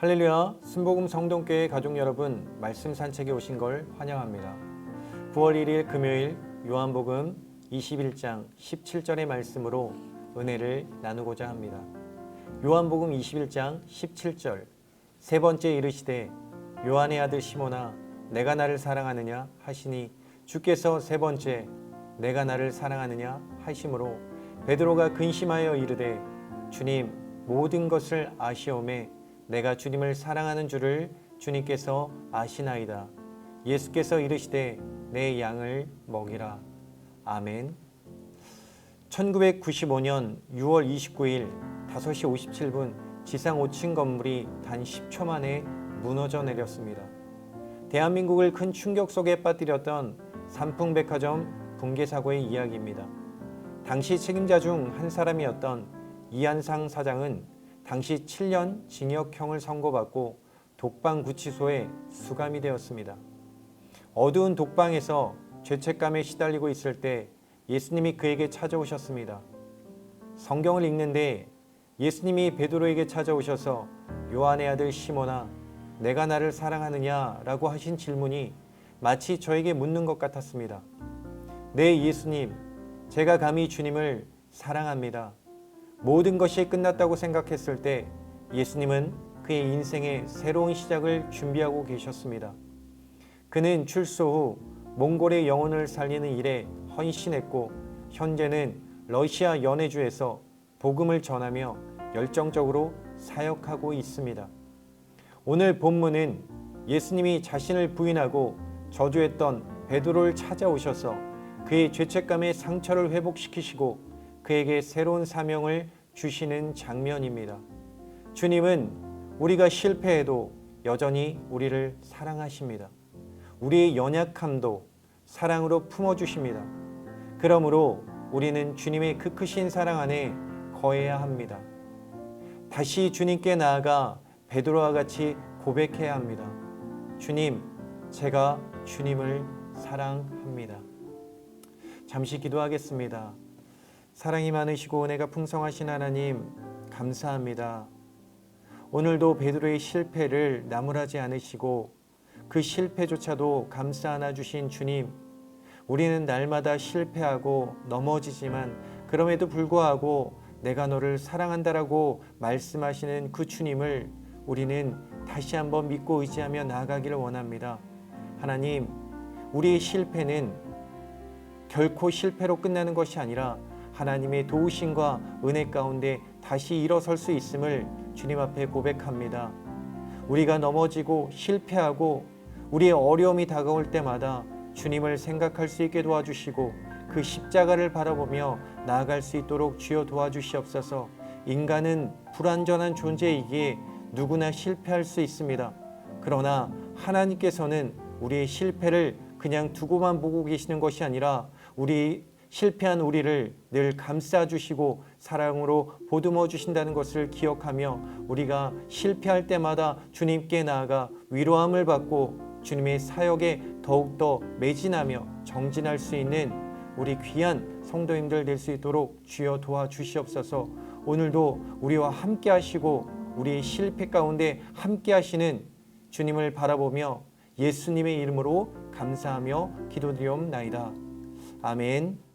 할렐루야 순복음 성동교회 가족 여러분 말씀 산책에 오신 걸 환영합니다. 9월 1일 금요일 요한복음 21장 17절의 말씀으로 은혜를 나누고자 합니다. 요한복음 21장 17절 세 번째 이르시되 요한의 아들 시모나 내가 나를 사랑하느냐 하시니 주께서 세 번째 내가 나를 사랑하느냐 하심으로 베드로가 근심하여 이르되 주님 모든 것을 아시오매 내가 주님을 사랑하는 줄을 주님께서 아시나이다. 예수께서 이르시되 내 양을 먹이라. 아멘. 1995년 6월 29일 5시 57분 지상 5층 건물이 단 10초 만에 무너져 내렸습니다. 대한민국을 큰 충격 속에 빠뜨렸던 삼풍백화점 붕괴 사고의 이야기입니다. 당시 책임자 중 한 사람이었던 이한상 사장은 당시 7년 징역형을 선고받고 독방 구치소에 수감이 되었습니다. 어두운 독방에서 죄책감에 시달리고 있을 때 예수님이 그에게 찾아오셨습니다. 성경을 읽는데 예수님이 베드로에게 찾아오셔서 요한의 아들 시모나 내가 나를 사랑하느냐라고 하신 질문이 마치 저에게 묻는 것 같았습니다. 네, 예수님. 제가 감히 주님을 사랑합니다. 모든 것이 끝났다고 생각했을 때 예수님은 그의 인생의 새로운 시작을 준비하고 계셨습니다. 그는 출소 후 몽골의 영혼을 살리는 일에 헌신했고 현재는 러시아 연해주에서 복음을 전하며 열정적으로 사역하고 있습니다. 오늘 본문은 예수님이 자신을 부인하고 저주했던 베드로를 찾아오셔서 그의 죄책감의 상처를 회복시키시고 그에게 새로운 사명을 주시는 장면입니다. 주님은 우리가 실패해도 여전히 우리를 사랑하십니다. 우리의 연약함도 사랑으로 품어주십니다. 그러므로 우리는 주님의 그 크신 사랑 안에 거해야 합니다. 다시 주님께 나아가 베드로와 같이 고백해야 합니다. 주님, 제가 주님을 사랑합니다. 잠시 기도하겠습니다. 사랑이 많으시고 은혜가 풍성하신 하나님 감사합니다. 오늘도 베드로의 실패를 나무라지 않으시고 그 실패조차도 감싸 안아 주신 주님 우리는 날마다 실패하고 넘어지지만 그럼에도 불구하고 내가 너를 사랑한다라고 말씀하시는 그 주님을 우리는 다시 한번 믿고 의지하며 나아가기를 원합니다. 하나님, 우리의 실패는 결코 실패로 끝나는 것이 아니라 하나님의 도우심과 은혜 가운데 다시 일어설 수 있음을 주님 앞에 고백합니다. 우리가 넘어지고 실패하고 우리의 어려움이 다가올 때마다 주님을 생각할 수 있게 도와주시고 그 십자가를 바라보며 나아갈 수 있도록 주여 도와주시옵소서. 인간은 불완전한 존재이기에 누구나 실패할 수 있습니다. 그러나 하나님께서는 우리의 실패를 그냥 두고만 보고 계시는 것이 아니라 우리 실패한 우리를 늘 감싸 주시고 사랑으로 보듬어 주신다는 것을 기억하며 우리가 실패할 때마다 주님께 나아가 위로함을 받고 주님의 사역에 더욱더 매진하며 정진할 수 있는 우리 귀한 성도님들 될 수 있도록 주여 도와주시옵소서. 오늘도 우리와 함께 하시고 우리의 실패 가운데 함께 하시는 주님을 바라보며 예수님의 이름으로 감사하며 기도드리옵나이다. 아멘.